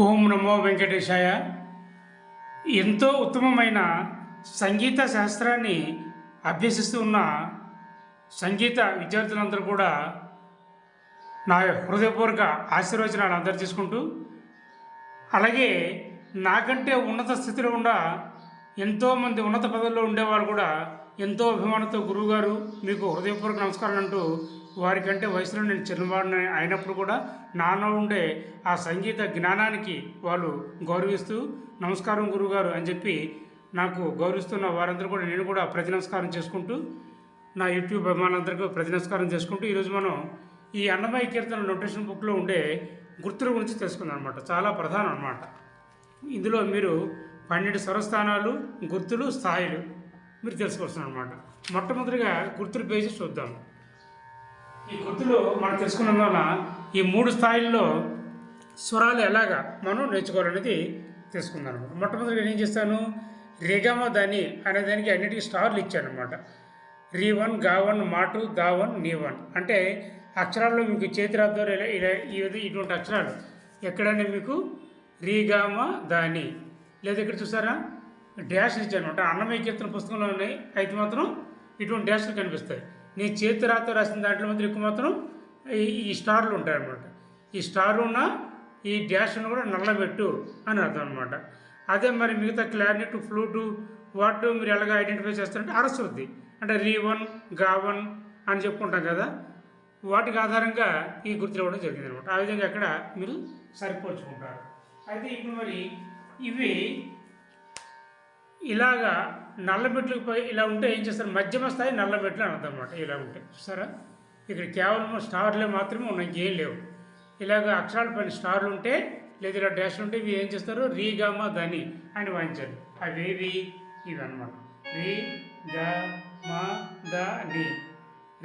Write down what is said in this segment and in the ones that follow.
ఓం నమో వెంకటేశాయ. ఎంతో ఉత్తమమైన సంగీత శాస్త్రాన్ని అభ్యసిస్తూ ఉన్న సంగీత విద్యార్థులందరూ కూడా నా హృదయపూర్వక ఆశీర్వచనాలు అందరు తీసుకుంటూ అలాగే నాకంటే ఉన్నత స్థితిలో ఉన్న ఎంతోమంది ఉన్నత పదవుల్లో ఉండేవాళ్ళు కూడా ఎంతో అభిమానంతో గురువుగారు మీకు హృదయపూర్వక నమస్కారం అంటూ వారికంటే వయసులో నేను చిన్నవాడిని అయినప్పుడు కూడా నాలో ఉండే ఆ సంగీత జ్ఞానానికి వాళ్ళు గౌరవిస్తూ నమస్కారం గురుగారు అని చెప్పి నాకు గౌరవిస్తున్న వారందరూ కూడా నేను కూడా ప్రతి నమస్కారం చేసుకుంటూ నా యూట్యూబ్ అభిమానులందరికీ ప్రతి నమస్కారం చేసుకుంటూ ఈరోజు మనం ఈ అన్నమయ్య కీర్తన నోటేషన్ బుక్లో ఉండే గుర్తుల గురించి తెలుసుకుందాం అనమాట చాలా ప్రధానం అనమాట ఇందులో మీరు పన్నెండు స్వరస్థానాలు గుర్తులు స్థాయిలు మీరు తెలుసుకోవచ్చు అనమాట మొట్టమొదటిగా గుర్తుల పేజీ చూద్దాం. ఈ గుర్తులు మనం తెలుసుకున్న వల్ల ఈ మూడు స్థాయిల్లో స్వరాలు ఎలాగా మనం నేర్చుకోవాలనేది తెలుసుకుందాం అనమాట మొట్టమొదటిగా నేను ఏం చేస్తాను? రిగమ దని అనే దానికి అన్నిటికీ స్టార్లు ఇచ్చాను అనమాట రీ వన్గా వన్ మాటు దా వన్ నీ వన్ అంటే అక్షరాల్లో మీకు చేతిరాద్దారు ఇలా ఇలా ఈ ఇటువంటి అక్షరాలు. ఎక్కడైనా మీకు రీగామ దాని లేదా ఇక్కడ చూసారా? డ్యాష్ ఇచ్చాను అనమాట అన్నమయ్య కీర్తన పుస్తకంలో ఉన్నాయి. అయితే మాత్రం ఇటువంటి డ్యాష్లు కనిపిస్తాయి. నేను చేతి రాత రాసిన దాంట్లో మాత్రం ఎక్కువ మాత్రం ఈ ఈ స్టార్లు ఉంటాయి అన్నమాట ఈ స్టార్ ఉన్న ఈ డ్యాష్ను కూడా నల్లబెట్టు అని అర్థం అనమాట అదే మరి మిగతా క్లారినెట్ ఫ్లూటు వాటు మీరు ఎలాగ ఐడెంటిఫై చేస్తారంటే అరసుద్ది అంటే రీవన్ గావన్గా వన్ అని చెప్పుకుంటాం కదా వాటికి ఆధారంగా ఈ గుర్తులు ఇవ్వడం జరిగింది అనమాట ఆ విధంగా అక్కడ మీరు సరిపోల్చుకుంటారు. అయితే ఇప్పుడు మరి ఇవి ఇలాగా నల్లబెట్లు పై ఇలా ఉంటే ఏం చేస్తారు? మధ్యమ స్థాయి నల్లబెట్లు అని అర్థం అనమాట ఇలా ఉంటే. సరే ఇక్కడ కేవలం స్టార్లే మాత్రమే ఉన్నాయి ఇంకేం లేవు. ఇలాగ అక్షరాల పైన స్టార్లు ఉంటే లేదా ఇలా డాష్ ఉంటే ఇవి ఏం చేస్తారు? రీ గామ ధని అని వాయించాలి. అవేవి ఇవి అనమాట రీ గ మా ద ని.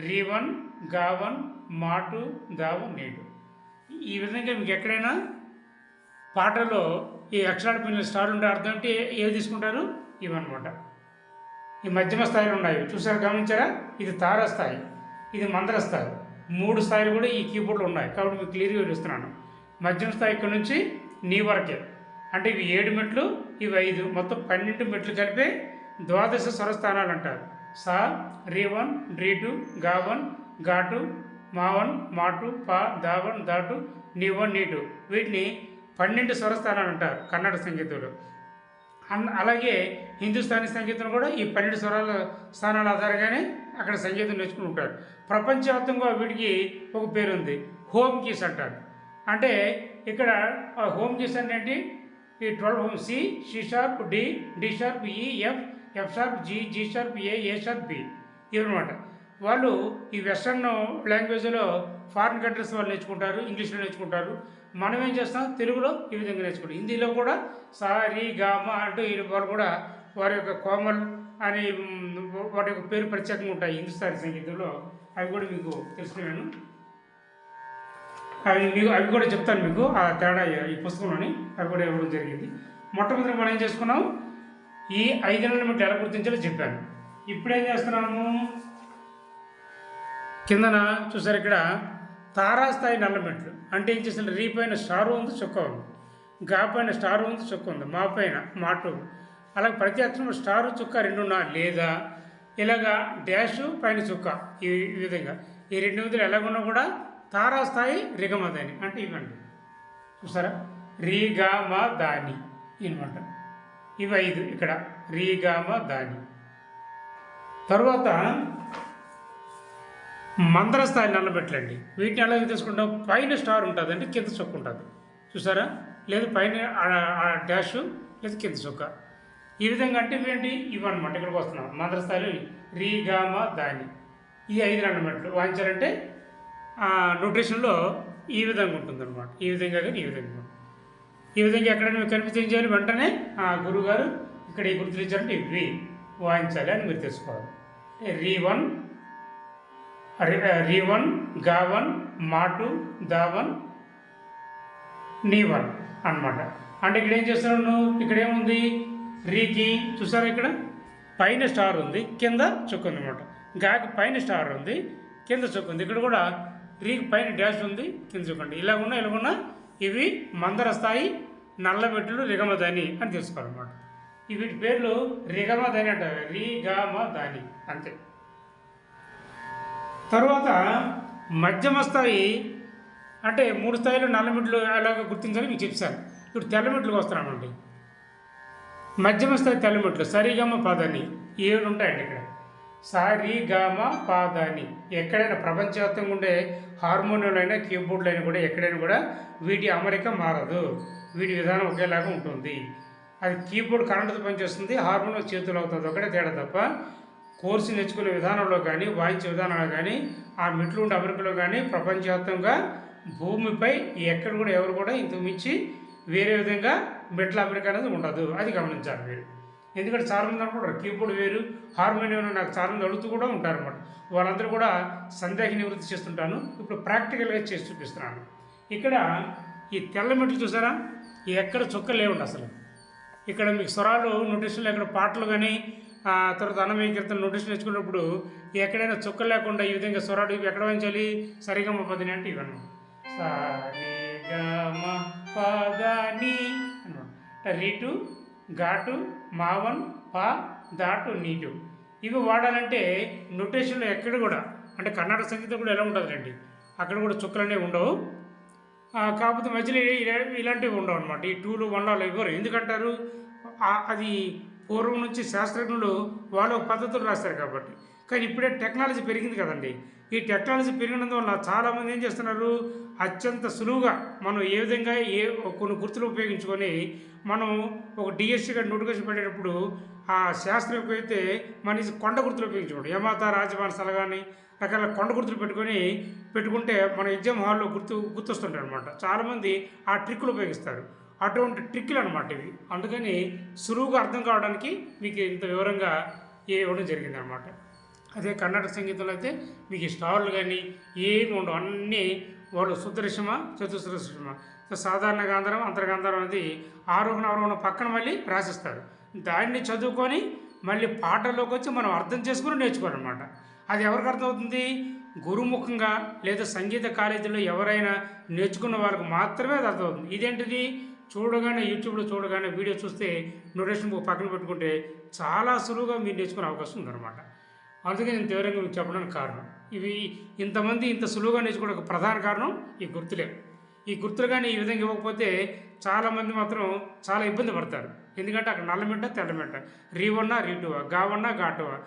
రీ వన్గా వన్ మాటు దావు నేటు ఈ విధంగా మీకు ఎక్కడైనా పాటలో ఈ అక్షరాల పైన స్టార్ ఉండే అర్థం అంటే ఏవి తీసుకుంటారు? ఇవన్నమాట. ఈ మధ్యమ స్థాయిలో ఉన్నాయి. చూసారు గమనించారా? ఇది తార స్థాయి. ఇది మందర స్థాయి. మూడు స్థాయిలు కూడా ఈ కీబోర్డ్లో ఉన్నాయి. కాబట్టి మీకు క్లియర్గా చూస్తున్నాను మధ్యమ స్థాయి ఇక్కడ నుంచి నీ వరకే. అంటే ఇవి ఏడు మెట్లు ఇవి ఐదు. మొత్తం పన్నెండు మెట్లు కలిపే ద్వాదశ స్వరస్థానాలు అంటారు. సా రీ వన్ రీ టూ గా వన్గా మా వన్ మా పా దా వన్ దా నీ వన్ నీ టూ. వీటిని పన్నెండు స్వరస్థానాలు అంటారు కన్నడ సంగీతంలో. అలాగే హిందుస్థానీ సంగీతం కూడా ఈ పన్నెండు స్వరాల స్థానాల ఆధారంగానే అక్కడ సంగీతం నేర్చుకుంటారు ప్రపంచవ్యాప్తంగా వీటికి ఒక పేరు ఉంది హోమ్ కీస్ అంటారు. అంటే ఇక్కడ హోమ్ కీస్ అంటే ఏంటి? ఈ twelve home C C sharp D D sharp E F F sharp G G sharp A A sharp B. ఇవన్నమాట. వాళ్ళు ఈ వెస్ట్రన్ లాంగ్వేజ్లో ఫారిన్ కంట్రీస్ వాళ్ళు నేర్చుకుంటారు ఇంగ్లీష్లో నేర్చుకుంటారు. మనం ఏం చేస్తాం? తెలుగులో ఈ విధంగా నేర్చుకుంటాం. హిందీలో కూడా సారీ గామ గా మా అంటూ ఈ వారు కూడా వారి యొక్క కోమల్ అని వాటి యొక్క పేరు ప్రత్యేకంగా ఉంటాయి హిందుస్థానీ సంగీతంలో. అవి కూడా మీకు తెలుసుకున్నాను. అవి మీకు అవి కూడా చెప్తాను మీకు. ఆ తేడా ఈ పుస్తకంలోని అవి కూడా ఇవ్వడం జరిగింది. మొట్టమొదటి మనం ఏం చేసుకున్నాం? ఈ ఐదు నెలలు మట్టి ఎలా గుర్తించాలో చెప్పాను. ఇప్పుడేం చేస్తున్నాము? కిందన చూసారు ఇక్కడ తారాస్థాయి నల్లమెట్లు అంటే ఏం చేసిన రీ పైన స్టార్ ఉంది చుక్క ఉంది. గా పైన స్టార్ ఉంది చుక్క ఉంది. మా పైన మాటు అలాగే ప్రతి అక్షరం స్టార్ చుక్క రెండు ఉన్నా లేదా? ఇలాగా డాష్ పైన చుక్క. ఈ విధంగా. ఈ రెండు విధులు ఎలాగున్నా కూడా తారాస్థాయి రిగమదని అంటే ఇవ్వండి. చూసారా? రీ గా మా దాని. అనమాట ఇవి ఐదు ఇక్కడ. రీ గా మా దాని. తర్వాత మందర స్థాయి నల్లబెట్టలండి వీటిని ఎలా తీసుకుంటాం పైన స్టార్ ఉంటుంది అంటే కింద చొక్క ఉంటుంది. చూసారా? లేదు పైన డాష్ లేదు కింద చొక్క ఈ విధంగా అంటే ఇవేంటి? ఇవన్నమాట ఇక్కడికి వస్తున్నాం. మందర స్థాయిలో రీ గామ దాని ఈ ఐదు నల్లబెట్టలు వాయించాలంటే న్యూట్రిషన్లో ఈ విధంగా ఉంటుందన్నమాట. ఈ విధంగా కానీ ఈ విధంగా ఈ విధంగా ఎక్కడైనా మీకు కనిపిస్తే ఏం చేయాలి? వెంటనే ఆ గురుగారు ఇక్కడ ఈ గుర్తులు ఇచ్చారంటే ఇవి వాయించాలి అని మీరు తెలుసుకోవాలి. రీ వన్ రీ వన్ మాటు దావన్ నీవన్ నీ వన్ అనమాట అంటే ఇక్కడ ఏం చేస్తున్నావు నువ్వు? ఇక్కడ ఏముంది రీకి చూసారా ఇక్కడ? పైన స్టార్ ఉంది కింద చుక్క ఉంది అనమాట గాకి పైన స్టార్ ఉంది కింద చుక్క ఉంది. ఇక్కడ కూడా రీకి పైన డాష్ ఉంది కింద చుక్క ఉంది. ఇలా ఉన్నా ఇలా ఉన్నా ఇవి మందర స్థాయి నల్లబెట్టులు మెట్లు రిగమదని అని తెలుసుకోవాలన్నమాట. వీటి పేర్లు రిగమదని అంటారు. రిగమదని అంతే. తర్వాత మధ్యమ స్థాయి అంటే మూడు స్థాయిలో నల్ల మెట్లు ఎలాగ గుర్తించాలి మీకు చెప్తాను ఇప్పుడు తెల్లమిడ్లకు వస్తున్నామండి మధ్యమ స్థాయి తెల్లమిడ్లు సరిగమ పాదాన్ని ఏడు ఉంటాయండి ఇక్కడ. సారిగామ పాదాని ఎక్కడైనా ప్రపంచవ్యాప్తంగా ఉండే హార్మోనియంలైనా అయినా అయినా కూడా ఎక్కడైనా కూడా వీటి అమరిక మారదు. వీటి విధానం ఒకేలాగా ఉంటుంది. అది కీబోర్డ్ కరెంటుతో పనిచేస్తుంది హార్మోనియం చేతులు అవుతుంది. ఒకటే తేడా తప్ప కోర్సు నేర్చుకునే విధానంలో కానీ వాయించే విధానంలో కానీ ఆ మెట్లు ఉండే అమెరికలో కానీ ప్రపంచవ్యాప్తంగా భూమిపై ఎక్కడ కూడా ఎవరు కూడా ఇంతకు మించి వేరే విధంగా మెట్ల అమెరికా అనేది ఉండదు. అది గమనించాలి మీరు. ఎందుకంటే చాలామంది అనుకుంటారు కీబోర్డ్ వేరు హార్మోనియం నాకు చాలామంది అడుగుతూ కూడా ఉంటారు అనమాట వాళ్ళందరూ కూడా సందేహ నివృత్తి చేస్తుంటాను. ఇప్పుడు ప్రాక్టికల్గా చేసి చూపిస్తున్నాను. ఇక్కడ ఈ తెల్ల మెట్లు చూసారా? ఎక్కడ చుక్కలు లేవండి అసలు. ఇక్కడ మీకు స్వరాలు నోటీసులు ఎక్కడ పాటలు కానీ తర్వాత అన్నమయ్య కీర్తన నోటీసులు నేర్చుకున్నప్పుడు ఎక్కడైనా చుక్క లేకుండా ఈ విధంగా స్వరాడు ఎక్కడ వాయించాలి సరిగమ పదని అంటే ఇవన్నీ సరిగమ పదని అనమాట రీటు ఘాటు మావన్ పా దాటు నీటు. ఇవి వాడాలంటే నొటేషన్లో ఎక్కడ కూడా అంటే కర్ణాటక సంగీతం కూడా ఎలా ఉంటుందండి అక్కడ కూడా చుక్కలు అనేవి ఉండవు. కాకపోతే మధ్యలో ఇలాంటివి ఉండవు అనమాట ఈ టూలు వన్లాలు ఇవ్వరు ఎందుకంటారు? అది పూర్వం నుంచి శాస్త్రజ్ఞులు వాళ్ళు పద్ధతులు రాస్తారు కాబట్టి. కానీ ఇప్పుడే టెక్నాలజీ పెరిగింది కదండి. ఈ టెక్నాలజీ పెరిగినందు వల్ల చాలామంది ఏం చేస్తున్నారు? అత్యంత సులువుగా మనం ఏ విధంగా ఏ కొన్ని గుర్తులు ఉపయోగించుకొని మనం ఒక డిఎస్సీగా నోటిఫికేషన్ పెట్టేటప్పుడు ఆ శాస్త్రం అయితే మన కొండ గుర్తులు ఉపయోగించుకోండి యమాత రాజమానసలు కానీ రకరకాల కొండ గుర్తులు పెట్టుకొని పెట్టుకుంటే మన ఎగ్జామ్ హాల్లో గుర్తు గుర్తొస్తుంటాయి అనమాట చాలామంది ఆ ట్రిక్కులు ఉపయోగిస్తారు. అటువంటి ట్రిక్కులు అనమాట ఇవి. అందుకని సులువుగా అర్థం కావడానికి మీకు ఇంత వివరంగా ఇవ్వడం జరిగింది అనమాట అదే కర్ణాటక సంగీతంలో అయితే మీకు ఈ స్టార్లు కానీ ఏమి ఉండవు. అన్నీ వాళ్ళు శుద్ధరిషమ చతుశ్రమ సాధారణ గాంధారం అంతర్గాంధారం అనేది ఆరోహణ అవరోహణ పక్కన మళ్ళీ రాసిస్తారు. దాన్ని చదువుకొని మళ్ళీ పాటల్లోకి వచ్చి మనం అర్థం చేసుకుని నేర్చుకోవాలన్నమాట. అది ఎవరికి అర్థమవుతుంది? గురుముఖంగా లేదా సంగీత కాలేజీలో ఎవరైనా నేర్చుకున్న వాళ్ళకి మాత్రమే అది అర్థమవుతుంది. ఇదేంటిది? చూడగానే యూట్యూబ్లో చూడగానే వీడియో చూస్తే నోటేషన్ బుక్ పక్కన పెట్టుకుంటే చాలా సులువుగా మీరు నేర్చుకునే అవకాశం ఉందన్నమాట. అందుకే నేను తీవ్రంగా మీకు చెప్పడానికి కారణం. ఇవి ఇంతమంది ఇంత సులువుగా నేర్చుకోవడానికి ప్రధాన కారణం ఈ గుర్తులే. ఈ గుర్తులు కానీ ఈ విధంగా ఇవ్వకపోతే చాలామంది మాత్రం చాలా ఇబ్బంది పడతారు. ఎందుకంటే అక్కడ నల్లమిట్ట తెల్లమిట్ట రీవన్నా రీటువా గావన్నా ఘాటువా.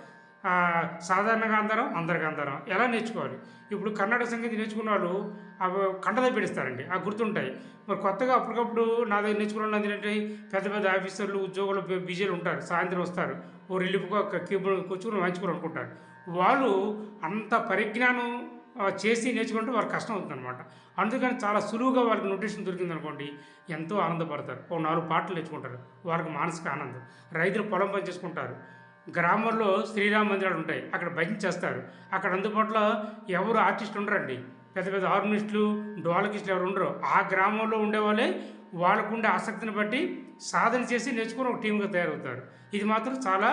సాధారణంగా అందరం అందరికీ అందరం. ఎలా నేర్చుకోవాలి? ఇప్పుడు కన్నడ సంగీతం నేర్చుకున్న వాళ్ళు అవి కంటద పెడిస్తారండి ఆ గుర్తుంటాయి. మరి కొత్తగా అప్పటికప్పుడు నా దగ్గర నేర్చుకున్న ఏంటంటే పెద్ద పెద్ద ఆఫీసర్లు ఉద్యోగులు బిజీలు ఉంటారు. సాయంత్రం వస్తారు. ఓ రిలీఫ్గా ఒక కీబోర్డ్ కూర్చుని వాయించుకుని అనుకుంటారు. వాళ్ళు అంత పరిజ్ఞానం చేసి నేర్చుకుంటే వారికి కష్టం అవుతుంది అనమాట అందుకని చాలా సులువుగా వారికి నోటేషన్ దొరికింది అనుకోండి ఎంతో ఆనందపడతారు. ఓ నాలుగు పాటలు నేర్చుకుంటారు. వారికి మానసిక ఆనందం. రైతులు పొలం పని చేసుకుంటారు. గ్రామంలో శ్రీరామ మందిరాలు ఉంటాయి. అక్కడ భజన చేస్తారు. అక్కడ అందుబాటులో ఎవరు ఆర్టిస్ట్ ఉండరండి. పెద్ద పెద్ద హార్మోనిస్టులు డోలకిస్టులు ఎవరు ఉండరు. ఆ గ్రామంలో ఉండేవాళ్ళే వాళ్ళకు ఉండే ఆసక్తిని బట్టి సాధన చేసి నేర్చుకుని ఒక టీంగా తయారవుతారు. ఇది మాత్రం చాలా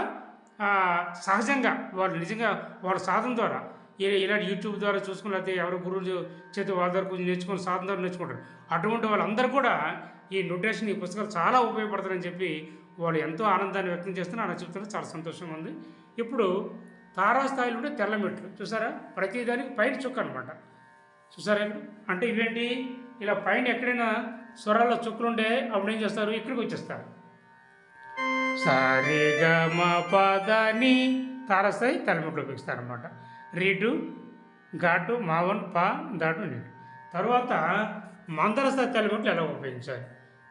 సహజంగా వాళ్ళు నిజంగా వాళ్ళ సాధన ద్వారా ఇలాంటి యూట్యూబ్ ద్వారా చూసుకుని లేకపోతే ఎవరు గురువులు చేతి వాళ్ళ ద్వారా కొంచెం నేర్చుకుని సాధన ద్వారా నేర్చుకుంటారు. అటువంటి వాళ్ళందరూ కూడా ఈ నోటేషన్ ఈ పుస్తకాలు చాలా ఉపయోగపడతారని చెప్పి వాళ్ళు ఎంతో ఆనందాన్ని వ్యక్తం చేస్తున్నారు. అలా చెప్తున్నారు చాలా సంతోషంగా ఉంది. ఇప్పుడు తారాస్థాయిలో ఉండే తెల్ల మెట్లు చూసారా? ప్రతిదానికి పైన చుక్క అనమాట చూసారా అంటే ఇవేంటి? ఇలా పైన ఎక్కడైనా స్వరాల్లో చుక్కలుండే అప్పుడు ఏం చేస్తారు? ఇక్కడికి వచ్చేస్తారు. సరిగమ పదని తారస్థాయి తెల్లమెట్లు ఉపయోగిస్తారు అనమాట రీటు ఘాటు మావన్ పా దాటు నీటు తర్వాత మందరస్థాయి తెల్లమెట్లు ఎలా ఉపయోగించాలి?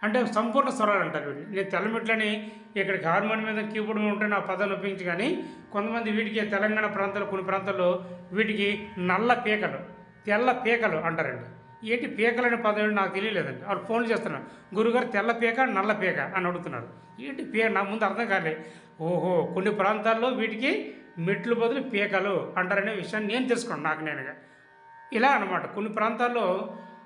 అంటే సంపూర్ణ స్వరాలు అంటారు వీటిని నేను తెల్లమిట్లని ఇక్కడికి హార్మోన్ మీద కీబోర్డ్ మీద ఉంటే నా పదాన్ని ఉపయోగించి కానీ కొంతమంది వీటికి తెలంగాణ ప్రాంతాల్లో కొన్ని ప్రాంతాల్లో వీటికి నల్ల పీకలు తెల్ల పీకలు అంటారండి. ఏంటి పీకలు అనే పదం నాకు తెలియలేదండి. వాళ్ళు ఫోన్ చేస్తున్నారు. గురుగారు తెల్ల పీక నల్ల పీక అని అడుగుతున్నారు. ఏంటి పీక నా ముందు అర్థం కాలే. ఓహో కొన్ని ప్రాంతాల్లో వీటికి మెట్లు బదులు పీకలు అంటారనే విషయాన్ని నేను తెలుసుకున్నాను నాకు నేనుగా. ఇలా అనమాట కొన్ని ప్రాంతాల్లో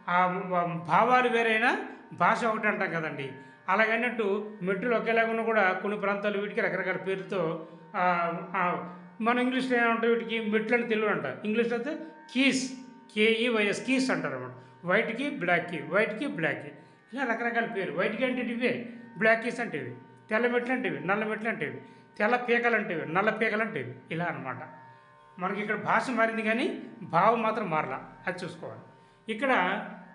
భావాలు వేరైనా భాష ఒకటి అంటాం కదండి. అలాగన్నట్టు మెట్టులు ఒకేలాగా ఉన్నా కూడా కొన్ని ప్రాంతాలు వీటికి రకరకాల పేరుతో మన ఇంగ్లీష్లో ఏమంటారు వీటికి? మెట్లు అని తెలుగు అంట ఇంగ్లీష్లో అయితే కీస్ కేఈ వైఎస్ కీస్ అంటారు అనమాట వైట్కి బ్లాక్కి వైట్కి బ్లాక్కి ఇలా రకరకాల పేరు వైట్కి అంటే ఇవే బ్లాక్ కీస్ అంటే ఇవి. తెల్ల మెట్లు అంటే ఇవి నల్ల మెట్లు అంటే ఇవి. తెల్ల పీకలు అంటే ఇవి నల్ల పీకలు అంటే ఇవి. ఇలా అన్నమాట. మనకి ఇక్కడ భాష మారింది కానీ భావం మాత్రం మారలా. అది చూసుకోవాలి. ఇక్కడ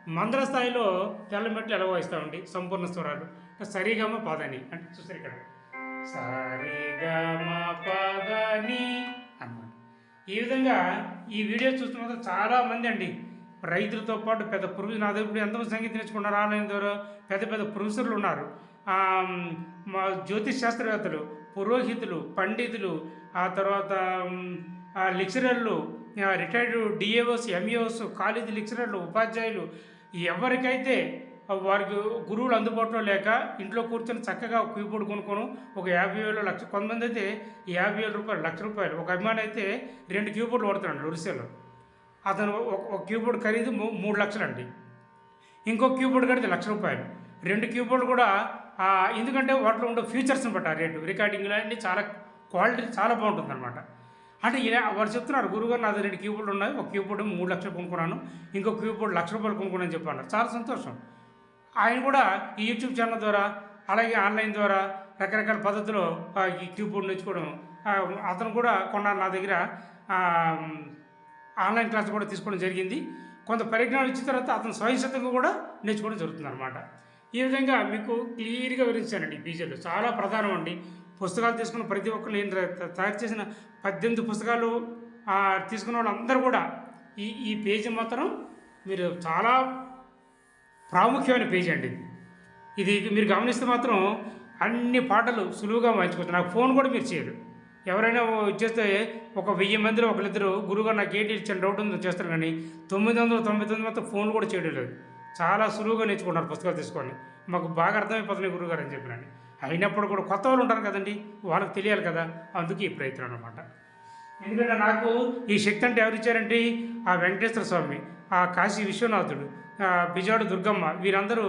మందర స్థాయిలో తెల్ల మెట్లు ఎలా వాయిస్తామండి? సంపూర్ణ స్వరాలు. సరిగమ పదని. అంటే చూస్తారు ఇక్కడ సరిగమ పదని అన్నమాట. ఈ విధంగా ఈ వీడియో చూస్తున్న చాలా మంది అండి. రైతులతో పాటు పెద్ద పురుగు నా దగ్గర ఎంతమంది సంగీతం నేర్చుకున్నారు ఆన్లైన్ ద్వారా పెద్ద పెద్ద ప్రొఫెసర్లు ఉన్నారు. మా జ్యోతిష్ శాస్త్రవేత్తలు పురోహితులు పండితులు ఆ తర్వాత ఆ లెక్చరర్లు రిటైర్డ్ డిఏఓస్ ఎంఈఓస్ కాలేజీ లెక్చరర్లు ఉపాధ్యాయులు ఎవరికైతే వారికి గురువులు అందుబాటులో లేక ఇంట్లో కూర్చొని చక్కగా కీబోర్డ్ కొనుక్కోను ఒక యాభై వేలు లక్ష కొంతమంది అయితే యాభై వేల రూపాయలు లక్ష రూపాయలు. ఒక అభిమాని అయితే రెండు కీబోర్డ్లు వాడుతున్నాడు ఒరిస్సాలో. అతను ఒక కీబోర్డ్ ఖరీదు మూ- మూడు లక్షలండి. ఇంకో కీబోర్డ్ కడితే లక్ష రూపాయలు. రెండు కీబోర్డ్లు కూడా ఎందుకంటే వాటిలో ఉండే ఫీచర్స్ని బట్టి ఆ రేటు. రికార్డింగ్లు అన్నీ చాలా క్వాలిటీ చాలా బాగుంటుంది అనమాట అంటే ఇలా వారు చెప్తున్నారు గురుగారు నాది రెండు కీబోర్డులు ఉన్నాయి. ఒక కీబోర్డ్ మూడు లక్షలు కొనుక్కున్నాను. ఇంకో కీబోర్డ్ లక్ష రూపాయలు కొనుక్కున్నాను చెప్పాను. చాలా సంతోషం. ఆయన కూడా ఈ యూట్యూబ్ ఛానల్ ద్వారా అలాగే ఆన్లైన్ ద్వారా రకరకాల పద్ధతిలో ఈ కీబోర్డ్ నేర్చుకోవడం అతను కూడా కొన్నాను నా దగ్గర ఆన్లైన్ క్లాస్ కూడా తీసుకోవడం జరిగింది. కొంత పరిజ్ఞానం ఇచ్చిన తర్వాత అతను స్వయంసిద్ధంగా కూడా నేర్చుకోవడం జరుగుతుంది అనమాట ఈ విధంగా మీకు క్లియర్గా వివరించానండి బీజేలు చాలా ప్రధానం అండి. పుస్తకాలు తీసుకున్న ప్రతి ఒక్కరు ఏం త- తయారు చేసిన పద్దెనిమిది పుస్తకాలు తీసుకున్న వాళ్ళందరూ కూడా ఈ ఈ పేజీ మాత్రం మీరు చాలా ప్రాముఖ్యమైన పేజీ అండి ఇది. ఇది మీరు గమనిస్తే మాత్రం అన్ని పాటలు సులువుగా మార్చుకోవచ్చు నాకు ఫోన్ కూడా మీరు చేయరు. ఎవరైనా ఇచ్చేస్తే చేస్తే ఒక వెయ్యి మందిలో ఒకరిద్దరు గురువుగారు నాకు ఏంటి ఇచ్చిన డౌట్ ఉందో చేస్తారు కానీ తొమ్మిది వందల తొంభై తొమ్మిది మాత్రం ఫోన్ కూడా చేయడం లేదు. చాలా సులువుగా నేర్చుకుంటారు పుస్తకాలు తీసుకొని. మాకు బాగా అర్థమైపోతున్నాయి గురువుగారు అని చెప్పినండి. అయినప్పుడు కూడా కొత్త వాళ్ళు ఉంటారు కదండి వాళ్ళకి తెలియాలి కదా. అందుకే ఈ ప్రయత్నం అనమాట ఎందుకంటే నాకు ఈ శక్తి అంటే ఎవరు ఇచ్చారంటే ఆ వెంకటేశ్వర స్వామి ఆ కాశీ విశ్వనాథుడు బిజాడు దుర్గమ్మ. వీరందరూ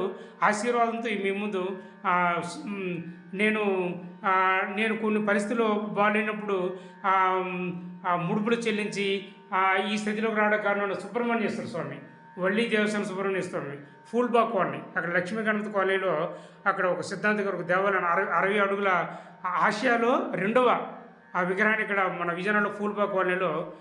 ఆశీర్వాదంతో మీ ముందు నేను నేను కొన్ని పరిస్థితుల్లో బాగాలేనప్పుడు ముడుపులు చెల్లించి ఈ స్థితిలోకి రావడం కారణం సుబ్రహ్మణ్యేశ్వర స్వామి వల్లి దేవస్థానం సుబ్రహ్మణ్య స్వామి ఫూల్బా కాలనీ అక్కడ లక్ష్మీకాంత కాలనీలో అక్కడ ఒక సిద్ధాంత గారు ఒక దేవాలయం అరవై అరవై అడుగుల ఆసియాలో రెండవ ఆ విగ్రహాన్ని ఇక్కడ మన విజయనగరంలో ఫూల్బా కాలనీలో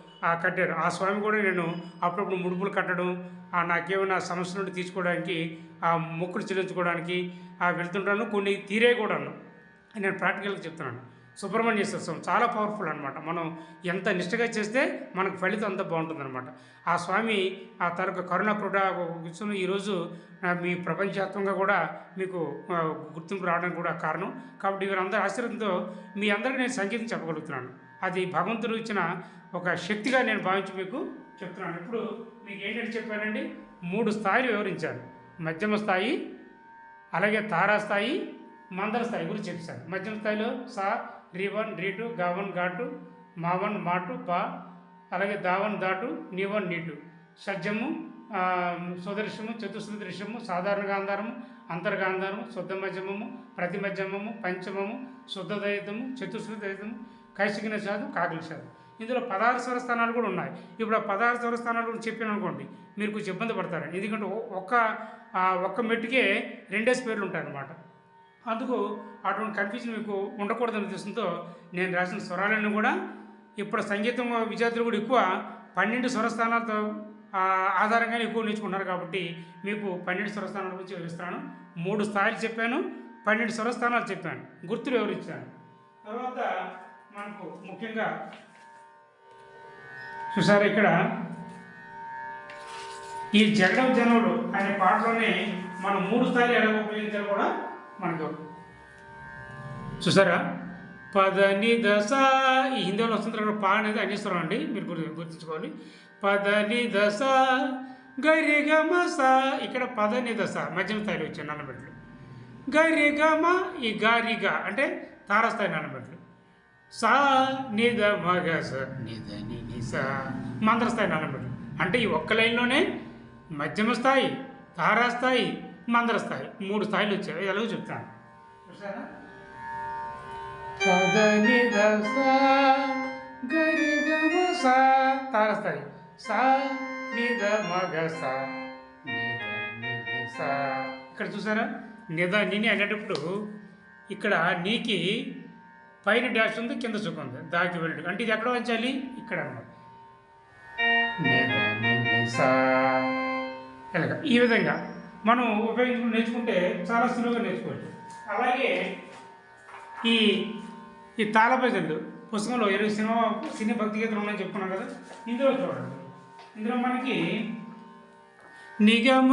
కట్టారు. ఆ స్వామి కూడా నేను అప్పుడప్పుడు ముడుపులు కట్టడం ఆ నాకేమైనా సమస్య నుండి తీసుకోవడానికి ఆ మొక్కులు చెల్లించుకోవడానికి ఆ వెళ్తుంటాను. కొన్ని తీరే కూడాను నేను ప్రాక్టికల్గా చెప్తున్నాను. సుబ్రహ్మణ్యేశ్వర స్వామి చాలా పవర్ఫుల్ అనమాట మనం ఎంత నిష్టగా చేస్తే మనకు ఫలితం అంత బాగుంటుందన్నమాట. ఆ స్వామి ఆ తరకు కరుణ కృట విషయం ఈరోజు మీ ప్రపంచవ్యాప్తంగా కూడా మీకు గుర్తింపు రావడానికి కూడా కారణం. కాబట్టి వీరందరి ఆశ్చర్యంతో మీ అందరికీ నేను సంగీతం చెప్పగలుగుతున్నాను. అది భగవంతుడు ఇచ్చిన ఒక శక్తిగా నేను భావించి మీకు చెప్తున్నాను. ఇప్పుడు మీకు ఏంటంటే చెప్పానండి? మూడు స్థాయిలు వివరించాను. మధ్యమ స్థాయి అలాగే తారా స్థాయి మందర స్థాయి గురించి చెప్పాను. మధ్యమ స్థాయిలో సా రి వన్ టూ గావన్ ఘాటు మావన్ మాటు పా అలాగే దావన్ దాటు నీవన్ నీటు. షడ్జము ఆ, సుదర్శము చతుశ్రుతి దృశ్యము సాధారణ గాంధారము అంతర్గాంధారము శుద్ధ మధ్యమము ప్రతి మధ్యమము పంచమము శుద్ధ దైతము చతుశ్రుతి దైతము కైశికిన సాధు సాధు ఇందులో పదహారు స్వర స్థానాలు కూడా ఉన్నాయి. ఇప్పుడు ఆ పదహారు స్వర స్థానాలు చెప్పాను అనుకోండి మీరు కొంచెం ఇబ్బంది పడతారు. ఎందుకంటే ఒక్క ఒక్క మెట్టుకే రెండే స్పేర్లు ఉంటాయన్నమాట. అందుకు అటువంటి కన్ఫ్యూజన్ మీకు ఉండకూడదనే ఉద్దేశంతో నేను రాసిన స్వరాలన్నీ కూడా ఇప్పుడు సంగీతం విద్యార్థులు కూడా ఎక్కువ పన్నెండు స్వరస్థానాలతో ఆధారంగానే ఎక్కువ నేర్చుకుంటున్నారు కాబట్టి మీకు పన్నెండు స్వరస్థానాల గురించి వివరిస్తాను. మూడు స్థాయిలు చెప్పాను పన్నెండు స్వరస్థానాలు చెప్పాను. గుర్తులు వివరించాను తర్వాత మనకు ముఖ్యంగా చూసారు ఇక్కడ? ఈ జగడం జనవుడు అనే పాటలోనే మనం మూడు స్థాయిలు ఎలా ఉపయోగించాలో కూడా మనకు. చూసారా? పదని దశ ఈ హిందీలో వస్తుంది అక్కడ పా అనేది అన్యస్వరం అండి మీరు గుర్తు గుర్తుంచుకోవాలి. పదని దశ గరిగమస ఇక్కడ పదని దశ మధ్యమ స్థాయిలో వచ్చాయి నల్లబెట్లు గరిగమ ఈ గారిగ అంటే తారస్థాయి నల్లబెట్లు సా నిద మగ స నిద ని ని స నల్లబెట్లు అంటే ఈ ఒక్క లైన్లోనే మధ్యమ స్థాయి తారాస్థాయి మందర స్థాయి మూడు స్థాయిలు వచ్చాయి. ఎలాగో చెప్తాను. తారస్థాయి సా నిద మగ సా ఇక్కడ చూసారా? నిదా నిని అనేటప్పుడు ఇక్కడ నీకి పైన డాష్ ఉంది కింద సుఖం ఉంది. దాకి వెళ్ళడు అంటే ఇది ఎక్కడ వంచాలి ఇక్కడ అనమాట ఈ విధంగా మనం ఉపయోగించుకుని నేర్చుకుంటే చాలా సులువుగా నేర్చుకోవచ్చు. అలాగే ఈ ఈ తాళభజన్లు పుస్తకంలో ఇరవై సినిమా సినీ భక్తి గీతలు ఉన్నాయని చెప్పుకున్నాం కదా ఇందులో చూడండి. ఇందులో మనకి నిగమ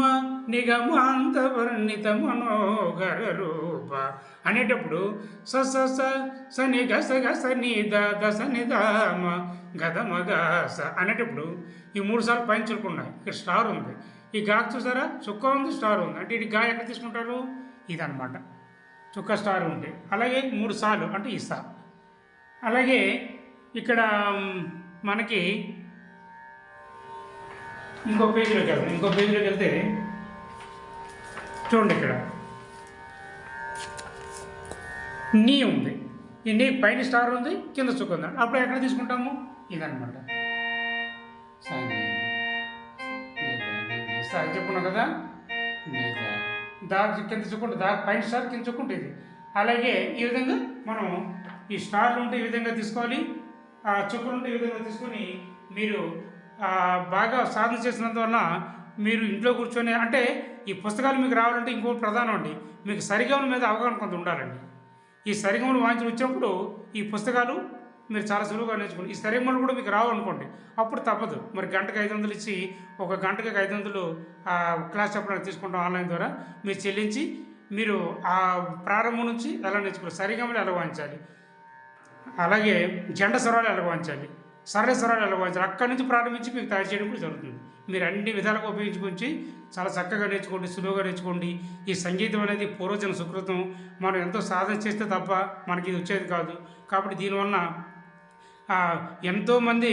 నిగమాంత వర్ణిత మనోగర రూప అనేటప్పుడు స స స స ని గ స గ స ని ద ద స ని ద మ మ గ స అనేటప్పుడు ఈ మూడు సార్లు పైన చురుకున్నాయి ఇక్కడ స్టార్ ఉంది. ఈ గాకు చూసారా? చుక్క ఉంది స్టార్ ఉంది. అంటే ఇది గా ఎక్కడ తీసుకుంటారు? ఇదనమాట చుక్క స్టార్ ఉంది. అలాగే మూడు సార్లు అంటే ఈ అలాగే ఇక్కడ మనకి ఇంకో పేజీలోకి వెళ్తాం ఇంకో పేజీలోకి వెళ్తే చూడండి ఇక్కడ. నీ ఉంది. ఈ నీ పైన స్టార్ ఉంది కింద చుక్క ఉంది. అప్పుడు ఎక్కడ తీసుకుంటాము? ఇదనమాట సాయి నీ నీ సా అని చెప్పుకున్నాం కదా? నీ దా. దా కింద చుక్కుంటే దా పైన స్టార్ కింద చుక్కుంటే ఇది అలాగే ఈ విధంగా మనం ఈ స్టార్లు ఉంటే ఈ విధంగా తీసుకోవాలి ఆ చుక్కలు ఉంటే ఈ విధంగా తీసుకొని మీరు బాగా సాధన చేసినందువలన మీరు ఇంట్లో కూర్చొని అంటే ఈ పుస్తకాలు మీకు రావాలంటే ఇంకో ప్రధానం అండి మీకు సరిగమల మీద అవగాహన కొంత ఉండాలండి. ఈ సరిగమలు వాంచి వచ్చినప్పుడు ఈ పుస్తకాలు మీరు చాలా సులువుగా నేర్చుకోండి. ఈ సరిగమలు కూడా మీకు రావు అనుకోండి అప్పుడు తప్పదు. మరి గంటకు ఐదు వందలు ఇచ్చి ఒక గంటకి ఐదు వందలు క్లాస్ చెప్పడానికి తీసుకుంటాం ఆన్లైన్ ద్వారా. మీరు చెల్లించి మీరు ఆ ప్రారంభం నుంచి ఎలా నేర్చుకోవాలి? సరిగమలు ఎలా వాయించాలి? అలాగే జెండ స్వరాలు ఎలా వాయించాలి? సరళ స్వరాలు ఎలా వాయించాలి? అక్కడి నుంచి ప్రారంభించి మీకు తయారు చేయడం కూడా జరుగుతుంది. మీరు అన్ని విధాలుగా ఉపయోగించుకొని చాలా చక్కగా నేర్చుకోండి సులువుగా నేర్చుకోండి. ఈ సంగీతం అనేది పూర్వజన సుకృతం. మనం ఎంతో సాధన చేస్తే తప్ప మనకి ఇది వచ్చేది కాదు. కాబట్టి దీనివల్ల ఎంతోమంది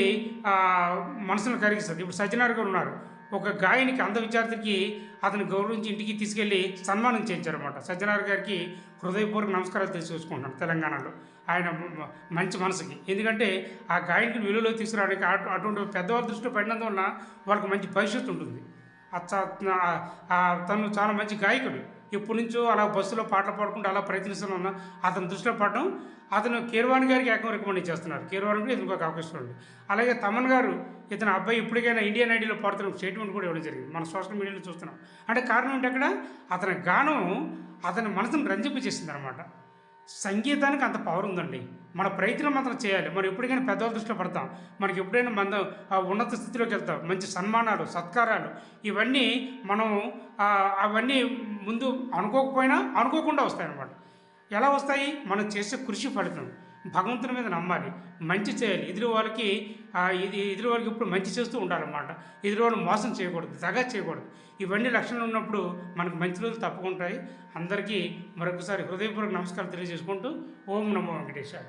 మనసును కరిగిస్తుంది ఇప్పుడు సత్యనారాయణ గారు ఉన్నారు. ఒక గాయనికి అంధ విద్యార్థికి అతను గౌరవించి ఇంటికి తీసుకెళ్ళి సన్మానం చేయించారన్నమాట. సత్యనారాయణ గారికి హృదయపూర్వక నమస్కారాలు తెలియజేసుకుంటున్నాను తెలంగాణలో. ఆయన మంచి మనసుకి. ఎందుకంటే ఆ గాయనికి విలువలో తీసుకురావడానికి అటు అటువంటి పెద్దవాళ్ళ దృష్టిలో పడినందువల్ల వాళ్ళకి మంచి భవిష్యత్తు ఉంటుంది. అచ్చ తను చాలా మంచి గాయకుడు. ఎప్పటి నుంచో అలా బస్సులో పాటలు పాడుకుంటూ అలా ప్రయత్నిస్తూనే ఉన్నా అతని దృష్టిలో పడడం అతను కీర్వాణి గారికి ఏకం రికమెండ్ చేస్తున్నారు. కీర్వాణి కూడా ఇతనికి ఒక అవకాశం ఉంది. అలాగే తమన్ గారు ఇతను అబ్బాయి ఇప్పటికైనా ఇండియన్ ఐడియాలో పాడుతున్న స్టేట్మెంట్ కూడా ఇవ్వడం జరిగింది. మన సోషల్ మీడియాలో చూస్తున్నాం. అంటే కారణం ఏంటి అక్కడ? అతని గానం అతని మనసును రంజింపజేసింది అనమాట సంగీతానికి అంత పవర్ ఉందండి. మన ప్రయత్నం మాత్రం చేయాలి. మనం ఎప్పటికైనా పెద్దవాళ్ళ దృష్టిలో పడతాం. మనకి ఎప్పుడైనా మన ఆ ఉన్నత స్థితిలోకి వెళ్తాం. మంచి సన్మానాలు సత్కారాలు ఇవన్నీ మనం అవన్నీ ముందు అనుకోకపోయినా అనుకోకుండా వస్తాయన్నమాట. ఎలా వస్తాయి? మనం చేసే కృషి ఫలితం. భగవంతుని మీద నమ్మాలి. మంచి చేయాలి. ఎదురు వాళ్ళకి ఇది ఎదురు వాళ్ళకి ఇప్పుడు మంచి చేస్తూ ఉండాలన్నమాట. ఎదురు వాళ్ళు మోసం చేయకూడదు దగా చేయకూడదు. ఇవన్నీ లక్షణాలు ఉన్నప్పుడు మనకు మంచి రోజులు తప్పకుంటాయి. అందరికీ మరొకసారి హృదయపూర్వక నమస్కారం తెలియజేసుకుంటూ ఓం నమో వెంకటేశాయ.